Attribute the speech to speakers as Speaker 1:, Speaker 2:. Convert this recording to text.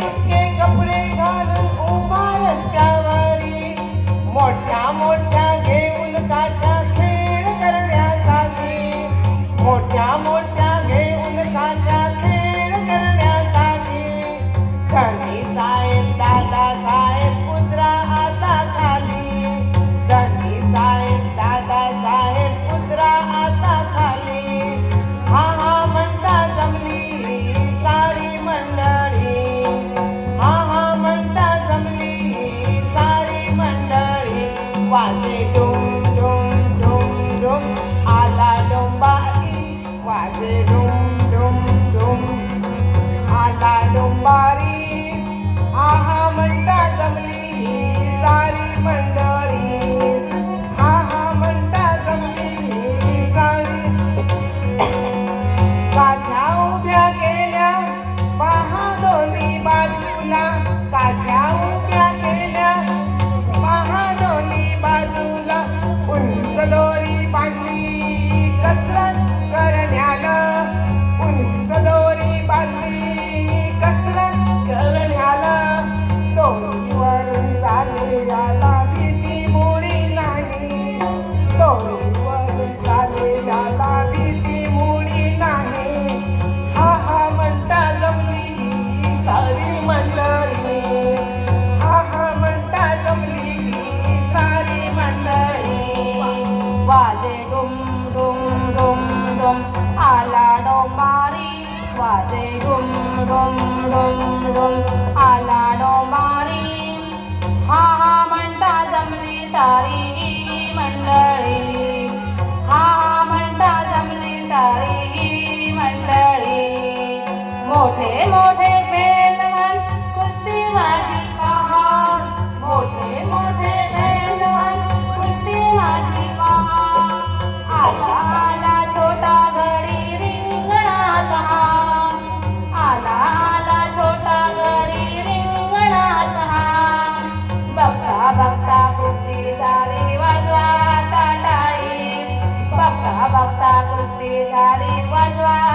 Speaker 1: टक्के कपडे घालून उभा वारी मोठ्या मोठ्या घेऊन काठ्या खेळ करण्यासाठी. मोठ्या मोठ्या घेऊन काठ्या खेळ करण्यासाठी. धनी साहेब Dada Saheb
Speaker 2: dome dome dome आला डोमारी हा हा म्हणता जमली सारी Kali Wajwa